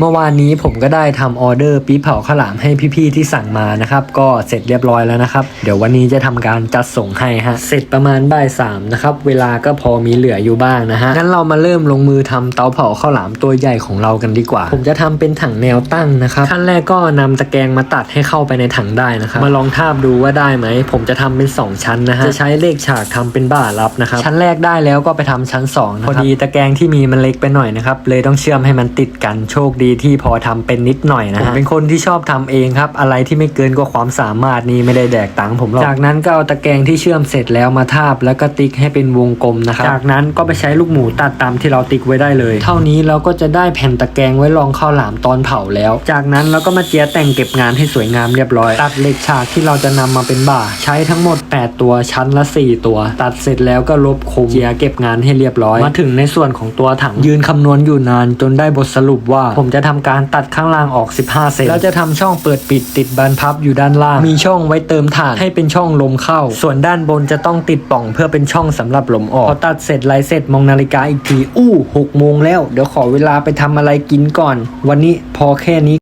เมื่อวานนี้ผมก็ได้ทำออเดอร์ปี๊บเผาข้าวหลามให้พี่ๆที่สั่งมานะครับ ก็เสร็จเรียบร้อยแล้วนะครับ เดี๋ยววันนี้จะทำการจัดส่งให้ฮะ เสร็จประมาณบ่ายสามนะครับ เวลาก็พอมีเหลืออยู่บ้างนะฮะ งั้นเรามาเริ่มลงมือทำเตาเผาข้าวหลามตัวใหญ่ของเรากันดีกว่า ผมจะทำเป็นถังแนวตั้งนะครับขั้นแรกก็นำตะแกรงมาตัดให้เข้าไปในถังได้นะครับ มาลองทาบดูว่าได้ไหม ผมจะทำเป็นสองชั้นนะฮะ จะใช้เลขฉากทำเป็นบ่ารับนะครับ ชั้นแรกได้แล้วก็ไปทำชั้นสองนะครับ พอดีตะแกรงที่มีมันเล็กไปหน่อยนะครับ เลยต้องเชื่อมให้มันติดกันโชคดีที่พอทำเป็นนิดหน่อยนะฮะผมเป็นคนที่ชอบทำเองครับ อะไรที่ไม่เกินกว่าความสามารถนี่ไม่ได้แดกตังค์ผมหรอกจากนั้นก็เอาตะแกรงที่เชื่อมเสร็จแล้วมาทาบ แล้วก็ติ๊กให้เป็นวงกลมนะครับจากนั้นก็ไปใช้ลูกหมูตัดตามที่เราติ๊กไว้ได้เลย เท่านี้เราก็จะได้แผ่นตะแกรงไว้รองข้าวหลามตอนเผาแล้ว จากนั้นเราก็มาเจียแต่งเก็บงานให้สวยงามเรียบร้อย ตัดเหล็กฉากที่เราจะนำมาเป็นบ่า ใช้ทั้งหมด 8 ตัวชั้นละ 4 ตัว ตัดเสร็จแล้วก็ลบโคมเจียเก็บงานให้เรียบร้อย มาถึงในส่วนของตัวถังยืนคำนวณอยู่นานจนได้บทสรุปว่าผมจะทำการตัดข้างล่างออก 15 เซนแล้วจะทำช่องเปิดปิดติดบานพับอยู่ด้านล่าง มีช่องไว้เติมถ่านให้เป็นช่องลมเข้า ส่วนด้านบนจะต้องติดปล่องเพื่อเป็นช่องสำหรับลมออกพอตัดเสร็จไลายเสร็จมองนาฬิกาอีกทีอู้หกโมงแล้ว เดี๋ยวขอเวลาไปทำอะไรกินก่อน วันนี้พอแค่นี้